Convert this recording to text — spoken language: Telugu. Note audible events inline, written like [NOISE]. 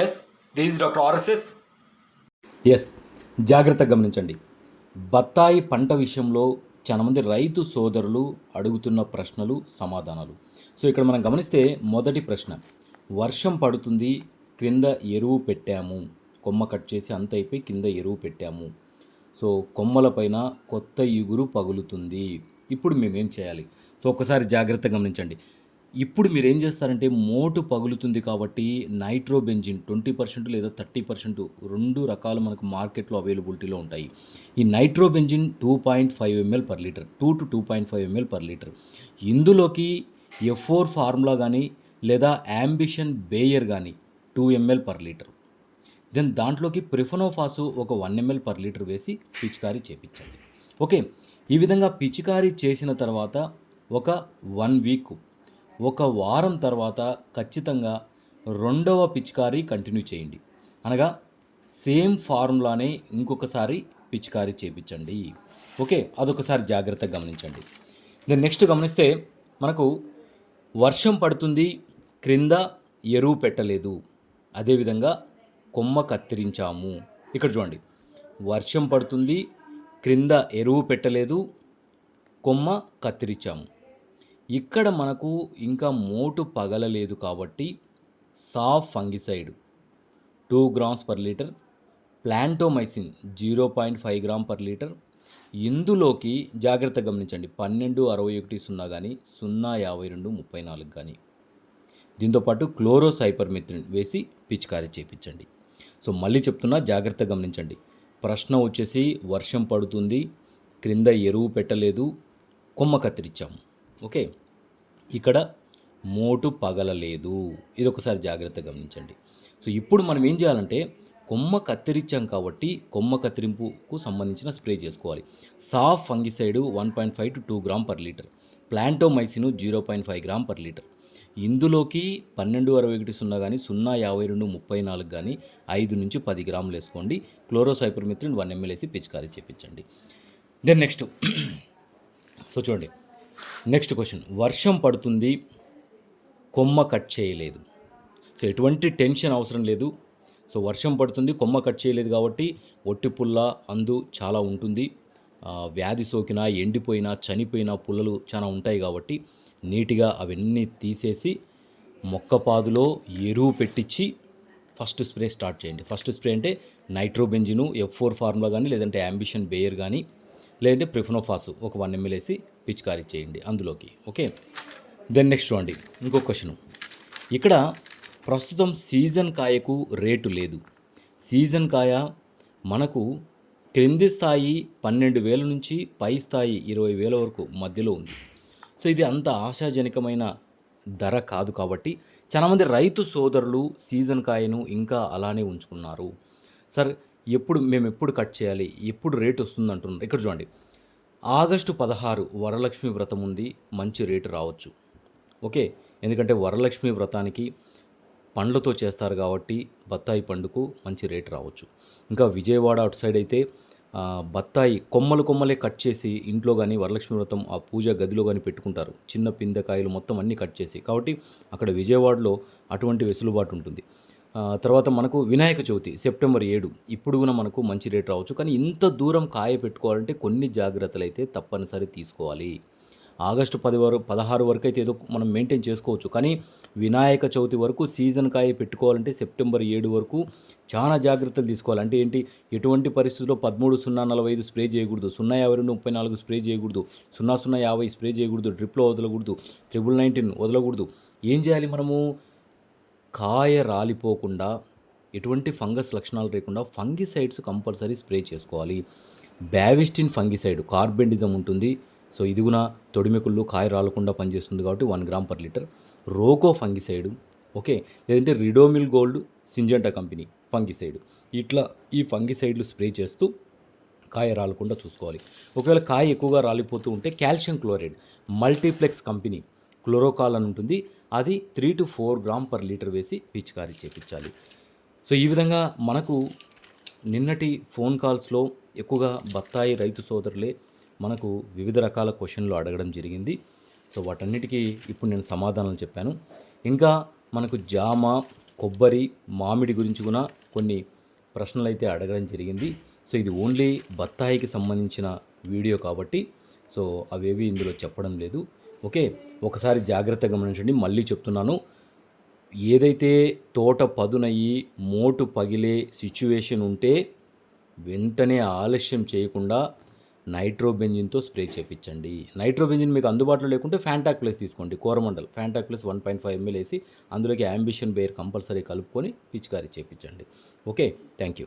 Yes these doctor RSS yes జాగ్రత్తగా గమనించండి. బత్తాయి పంట విషయంలో చాలామంది రైతు సోదరులు అడుగుతున్న ప్రశ్నలు సమాధానాలు. సో ఇక్కడ మనం గమనిస్తే మొదటి ప్రశ్న వర్షం పడుతుంది క్రింద ఎరువు పెట్టాము. కొమ్మ కట్ చేసి అంత అయిపోయి కింద ఎరువు పెట్టాము. సో కొమ్మలపైన కొత్త ఇగురు పగులుతుంది. ఇప్పుడు మేమేం చేయాలి? సో ఒక్కసారి జాగ్రత్తగా గమనించండి. ఇప్పుడు మీరు ఏం చేస్తారంటే మోటు పగులుతుంది కాబట్టి నైట్రోబెంజిన్ ట్వంటీ పర్సెంట్ లేదా థర్టీ పర్సెంట్ రెండు రకాలు మనకు మార్కెట్లో అవైలబిలిటీలో ఉంటాయి. ఈ nitrobenzene two point five M L per litre two to two point five M L per litre. ఇందులోకి ఎఫోర్ ఫోర్ ఫార్ములా కానీ లేదా యాంబిషన్ బేయర్ కానీ two M L per litre. Then దాంట్లోకి ప్రిఫనోఫాసు ఒక వన్ ఎంఎల్ పర్ లీటర్ వేసి పిచికారీ చేపించండి. ఓకే ఈ విధంగా పిచికారీ చేసిన తర్వాత ఒక వన్ వీక్ ఒక వారం తర్వాత ఖచ్చితంగా రెండవ పిచికారీ కంటిన్యూ చేయండి. అనగా సేమ్ ఫార్ములానే ఇంకొకసారి పిచికారీ చేపించండి. ఓకే అదొకసారి జాగ్రత్తగా గమనించండి. దెన్ నెక్స్ట్ గమనిస్తే మనకు వర్షం పడుతుంది క్రింద ఎరువు పెట్టలేదు. అదేవిధంగా కొమ్మ కత్తిరించాము. ఇక్కడ చూడండి. వర్షం పడుతుంది క్రింద ఎరువు పెట్టలేదు కొమ్మ కత్తిరించాము. ఇక్కడ మనకు ఇంకా మోటు పగలలేదు కాబట్టి Saaf fungicide. Two grams per litre. Plantomycin zero point five gram per litre. ఇందులోకి జాగ్రత్త గమనించండి. పన్నెండు అరవై ఒకటి సున్నా కానీ సున్నా యాభై రెండు ముప్పై నాలుగు కానీ దీంతోపాటు క్లోరోసైపర్మిథ్రిన్ వేసి పిచికారీ చేపించండి. సో మళ్ళీ చెప్తున్నా జాగ్రత్త గమనించండి. ప్రశ్న వచ్చేసి వర్షం పడుతుంది క్రింద ఎరువు పెట్టలేదు కొమ్మ కత్తిరించాము ఓకే? ఇక్కడ మోటు పగలలేదు ఇది ఒకసారి జాగ్రత్తగా గమనించండి. సో ఇప్పుడు మనం ఏం చేయాలంటే కొమ్మ కత్తిరించాం కాబట్టి కొమ్మ కత్తిరింపుకు సంబంధించిన స్ప్రే చేసుకోవాలి. Saaf fungicide one point five to two gram per litre. Plantomycin zero point five gram per litre. ఇందులోకి పన్నెండు అరవై ఒకటి సున్నా కానీ సున్నా యాభై రెండు ముప్పై నాలుగు కానీ ఐదు నుంచి పది గ్రాములు వేసుకోండి. క్లోరోసైపర్మిత్రిన్ వన్ ఎంఎల్ వేసి పిచికారీ చేపించండి. దెన్ నెక్స్ట్ [CLEARS THROAT] సో చూడండి. నెక్స్ట్ క్వశ్చన్ వర్షం పడుతుంది కొమ్మ కట్ చేయలేదు. సో ఎటువంటి టెన్షన్ అవసరం లేదు. సో వర్షం పడుతుంది కొమ్మ కట్ చేయలేదు కాబట్టి ఒట్టి పుల్ల అందు చాలా ఉంటుంది. వ్యాధి సోకినా ఎండిపోయినా చనిపోయిన పుల్లలు చాలా ఉంటాయి కాబట్టి నీట్గా అవన్నీ తీసేసి మొక్కపాదులో ఎరువు పెట్టించి ఫస్ట్ స్ప్రే స్టార్ట్ చేయండి. ఫస్ట్ స్ప్రే అంటే నైట్రోబెంజిను ఎఫ్ ఫోర్ ఫార్ములా కానీ లేదంటే అంబిషన్ బేయర్ కానీ లేదంటే ప్రిఫనోఫాస్ ఒక వన్ ఎంఎల్ వేసి పిచికారీ చేయండి అందులోకి. ఓకే? దెన్ నెక్స్ట్ చూడండి. ఇంకో క్వశ్చన్ ఇక్కడ ప్రస్తుతం సీజన్ కాయకు రేటు లేదు. సీజన్ కాయ మనకు క్రింది స్థాయి పన్నెండు వేల నుంచి పై స్థాయి ఇరవై వేల వరకు మధ్యలో ఉంది. సో ఇది అంత ఆశాజనకమైన ధర కాదు కాబట్టి చాలామంది రైతు సోదరులు సీజన్ కాయను ఇంకా అలానే ఉంచుకున్నారు. సార్ ఎప్పుడు మేము ఎప్పుడు కట్ చేయాలి ఎప్పుడు రేట్ వస్తుంది అంటున్నారు ఇక్కడ చూడండి. ఆగస్టు పదహారు వరలక్ష్మి వ్రతం ఉంది మంచి రేటు రావచ్చు. ఓకే? ఎందుకంటే వరలక్ష్మి వ్రతానికి పండ్లతో చేస్తారు కాబట్టి బత్తాయి పండుకు మంచి రేటు రావచ్చు. ఇంకా విజయవాడ అటు సైడ్ అయితే బత్తాయి కొమ్మలు కొమ్మలే కట్ చేసి ఇంట్లో కానీ వరలక్ష్మి వ్రతం ఆ పూజ గదిలో కానీ పెట్టుకుంటారు. చిన్న పిందకాయలు మొత్తం అన్నీ కట్ చేసి. కాబట్టి అక్కడ విజయవాడలో అటువంటి వెసులుబాటు ఉంటుంది. తర్వాత మనకు వినాయక చవితి సెప్టెంబర్ ఏడు. ఇప్పుడు కూడా మనకు మంచి రేట్ రావచ్చు. కానీ ఇంత దూరం కాయ పెట్టుకోవాలంటే కొన్ని జాగ్రత్తలు అయితే తప్పనిసరి తీసుకోవాలి. ఆగస్టు పది వరకు పదహారు వరకు అయితే ఏదో మనం మెయింటైన్ చేసుకోవచ్చు. కానీ వినాయక చవితి వరకు సీజన్ కాయ పెట్టుకోవాలంటే సెప్టెంబర్ ఏడు వరకు చాలా జాగ్రత్తలు తీసుకోవాలి. అంటే ఏంటి? ఎటువంటి పరిస్థితుల్లో పదమూడు సున్నా నలభై ఐదు స్ప్రే చేయకూడదు. సున్నా యాభై రెండు ముప్పై నాలుగు స్ప్రే చేయకూడదు. సున్నా సున్నా యాభై స్ప్రే చేయకూడదు. డ్రిప్లో వదలకూడదు. ట్రిపుల్ నైన్టీన్ వదలకూడదు. ఏం చేయాలి మనము? కాయ రాలిపోకుండా ఎటువంటి ఫంగస్ లక్షణాలు లేకుండా ఫంగిసైడ్స్ కంపల్సరీ స్ప్రే చేసుకోవాలి. బ్యావిస్టిన్ ఫంగిసైడ్ కార్బెండిజం ఉంటుంది. సో ఇదిగున తొడిమెకుళ్ళు కాయ రాలకుండా పనిచేస్తుంది కాబట్టి one gram per litre. Roko fungicide okay? లేదంటే Ridomil Gold Syngenta company fungicide. ఇట్లా ఈ ఫంగిసైడ్లు స్ప్రే చేస్తూ కాయ రాలకుండా చూసుకోవాలి. ఒకవేళ కాయ ఎక్కువగా రాలిపోతూ ఉంటే calcium chloride Multiplex company Chlorocal అని ఉంటుంది. అది three to four gram per litre వేసి పిచికారీ చేపించాలి. సో ఈ విధంగా మనకు నిన్నటి ఫోన్ కాల్స్లో ఎక్కువగా బత్తాయి రైతు సోదరులే మనకు వివిధ రకాల క్వశ్చన్లు అడగడం జరిగింది. సో వాటన్నిటికీ ఇప్పుడు నేను సమాధానాలు చెప్పాను. ఇంకా మనకు జామ కొబ్బరి మామిడి గురించి కూడా కొన్ని ప్రశ్నలు అయితే అడగడం జరిగింది. సో ఇది ఓన్లీ బత్తాయికి సంబంధించిన వీడియో కాబట్టి సో అవేవి ఇందులో చెప్పడం లేదు. ఓకే? ఒకసారి జాగ్రత్తగా గమనించండి. మళ్ళీ చెప్తున్నాను. ఏదైతే తోట పదునయ్యి మోటు పగిలే సిచ్యువేషన్ ఉంటే వెంటనే ఆలస్యం చేయకుండా నైట్రోబెంజిన్తో స్ప్రే చేయించండి నైట్రోబెంజిన్ మీకు అందుబాటులో లేకుంటే ఫ్యాంటాక్ ప్లస్ తీసుకోండి. Coromandel. Phantac plus one point five M L వేసి అందులోకి యాంబిషన్ బేర్ కంపల్సరీ కలుపుకొని పిచికారీ చేయించండి ఓకే? Thank you